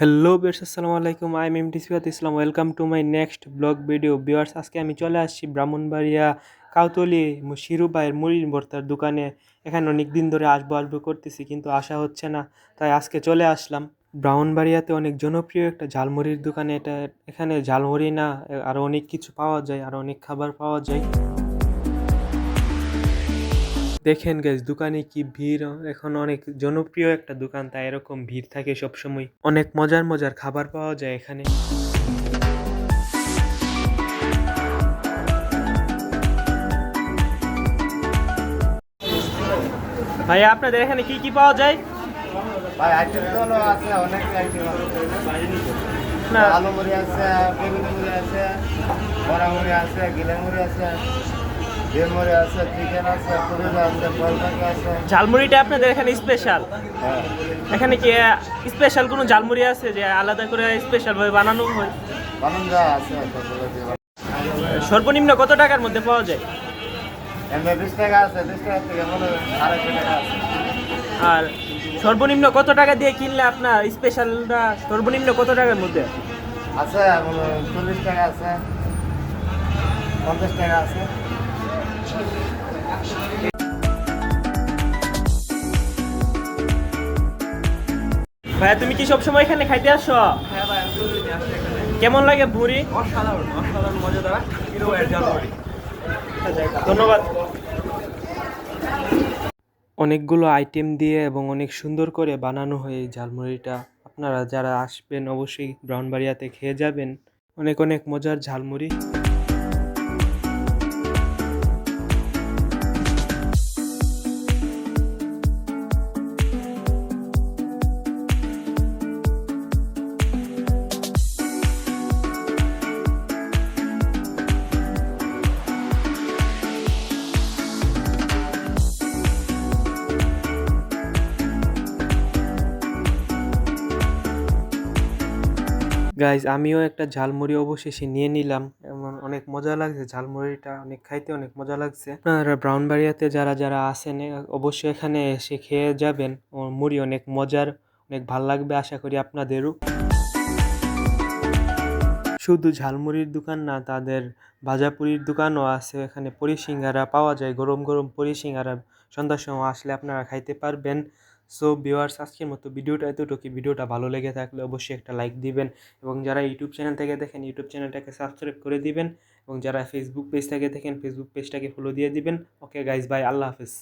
Hello viewers আসসালামু আলাইকুম। I am M টিসিয়াত Islam welcome to my next blog video viewers আজকে আমি চলে আসছি ব্রাহ্মণবাড়িয়া কাউতলি শিরুবাইয়ের মুড়ির ভর্তার দোকানে। এখানে অনেক দিন ধরে আসব আসব করতেছি, কিন্তু আসা হচ্ছে না। তাই আজকে চলে আসলাম। ব্রাহ্মণবাড়িয়াতে অনেক জনপ্রিয় একটা ঝালমুড়ির দোকানে। এটা এখানে ঝালমুড়ি না আরও অনেক কিছু পাওয়া যায়, আর অনেক খাবার পাওয়া যায়। দেখেন গাইজ দোকানে কি ভিড়? এখন অনেক জনপ্রিয় একটা দোকান তাই এরকম ভিড় থাকে সব সময় অনেক মজার মজার খাবার পাওয়া যায় এখানে। ভাইয়া আপনাদের এখানে কি কি পাওয়া যায়? ভাই আইটেম তো আছে অনেক আইটেম আছে। না। আলু মুড়ি আছে বেগুনি মুড়ি আছে বড়া মুড়ি আছে গিলা মুড়ি আছে। ঝালমুড়িটা আপনাদের এখানে স্পেশাল হ্যাঁ। এখানে কি স্পেশাল কোনো ঝালমুড়ি আছে যে আলাদা করে স্পেশাল ভাবে বানানো হয়? সর্বনিম্ন কত টাকার মধ্যে পাওয়া যায়? আর সর্বনিম্ন কত টাকা দিয়ে কিনলে আপনার স্পেশালটা সর্বনিম্ন কত টাকার মধ্যে? আছে চল্লিশ টাকা আছে পঞ্চাশ টাকা আছে। ভাইয়া তুমি কি সবসময় এখানে খাইতে আসো? হ্যাঁ ভাই কেমন লাগে ভুড়ি? অসাধারণ অসাধারণ মজাদার। ধন্যবাদ। অনেকগুলো আইটেম দিয়ে এবং অনেক সুন্দর করে বানানো হয় এই ঝালমুড়িটা। আপনারা যারা আসবেন অবশ্যই ব্রাউনবাড়িয়াতে খেয়ে যাবেন। অনেক অনেক মজার ঝালমুড়ি। গাইজ আমিও একটা ঝালমুড়ি অবশেষে নিয়ে নিলাম। এমন অনেক মজা লাগছে। ঝালমুড়িটা অনেক খাইতে অনেক মজা লাগছে। আপনারা ব্রাউনবাড়িয়াতে যারা যারা আসেন অবশ্যই এখানে এসে খেয়ে যাবেন। মুড়ি অনেক মজার, অনেক ভালো লাগবে আশা করি আপনাদেরও। শুধু ঝালমুড়ির দোকান না, তাদের ভাজাপুরির দোকানও আছে। এখানে পুরি সিঙ্গারা পাওয়া যায়। গরম গরম পুরি সিঙ্গারা সন্ধ্যার সময় আসলে আপনারা খাইতে পারবেন। সো ভিউয়ার্স আজকের মতো ভিডিওটা এতটুকু ভিডিওটা ভালো লেগে থাকলে অবশ্যই একটা লাইক দিবেন এবং যারা ইউটিউব চ্যানেল থেকে দেখেন ইউটিউব চ্যানেলটাকে সাবস্ক্রাইব করে দিবেন এবং যারা ফেসবুক পেজ থেকে দেখেন ফেসবুক পেজটাকে ফলো দিয়ে দিবেন। ওকে গাইজ বাই আল্লাহ হাফিজ।